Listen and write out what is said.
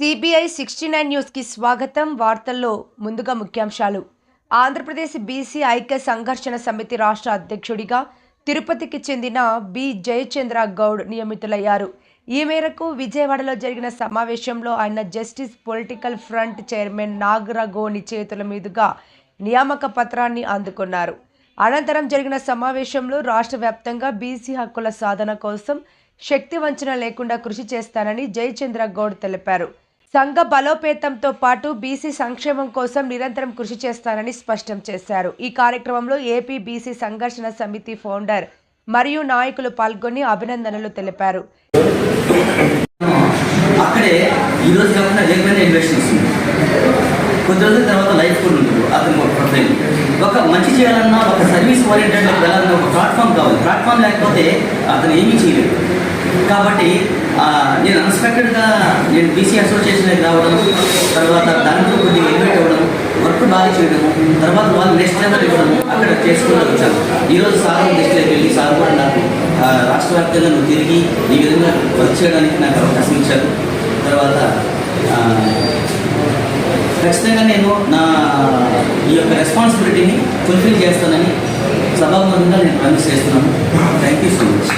CBI sixty nine న్యూస్కి స్వాగతం. వార్తల్లో ముందుగా ముఖ్యాంశాలు. ఆంధ్రప్రదేశ్ బీసీ ఐక్య సంఘర్షణ సమితి రాష్ట్ర అధ్యక్షుడిగా తిరుపతికి చెందిన బి. జయచంద్ర గౌడ్ నియమితులయ్యారు. ఈ మేరకు విజయవాడలో జరిగిన సమావేశంలో ఆయన justice political front chairman Nagaragoni చేతుల మీదుగా నియామక పత్రాన్ని అందుకున్నారు. అనంతరం జరిగిన సమావేశంలో రాష్ట్ర వ్యాప్తంగా బీసీ హక్కుల సాధన కోసం శక్తి వంచన లేకుండా కృషి చేస్తానని జయచంద్ర గౌడ్ తెలిపారు. సంఘ బలోపేతంతో పాటు బీసీ సంక్షేమం కోసం నిరంతరం కృషి చేస్తానని స్పష్టం చేశారు. ఈ కార్యక్రమంలో ఏపీ బీసీ సంఘర్షణ సమితి ఫౌండర్ మరియు నాయకులు పాల్గొని అభినందనలు తెలిపారు. అక్కడే ఈ రోజు కాకుండా రేపైనా ఇన్వెస్ట్ వస్తుంది కొద్ది రోజుల తర్వాత లైఫ్ కూడా ఉంటుంది. అతను ఒక ప్రొఫైల్. ఒక మంచి చేయాలన్నా ఒక సర్వీస్ ఓరియంటెడ్ వెళ్ళాలన్నా ఒక ప్లాట్ఫామ్ కావాలి. ప్లాట్ఫామ్ లేకపోతే అతను ఏమీ చేయలేదు కాబట్టి నేను అన్ఎక్స్పెక్టెడ్గా నేను బీసీ అసోసియేషన్ రావడం తర్వాత దాంట్లో కొద్దిగా ఇన్వైట్ అవ్వడం వర్క్ బాగా చేయడం తర్వాత వాళ్ళు నెక్స్ట్ లెవెల్ ఇవ్వడం అక్కడ చేసుకుంటూ వచ్చాను ఈరోజు సార్ నెక్స్ట్ వెళ్ళి సార్ కూడా నాకు రాష్ట్ర వ్యాప్తంగా నువ్వు తిరిగి ఈ విధంగా వర్క్ చేయడానికి నాకు అవకాశం ఇచ్చారు. తర్వాత ఖచ్చితంగా నేను నా ఈ యొక్క రెస్పాన్సిబిలిటీని ఫుల్ఫిల్ చేస్తానని సభాముఖంగా నేను ప్రామిస్ చేస్తున్నాను. Thank you so much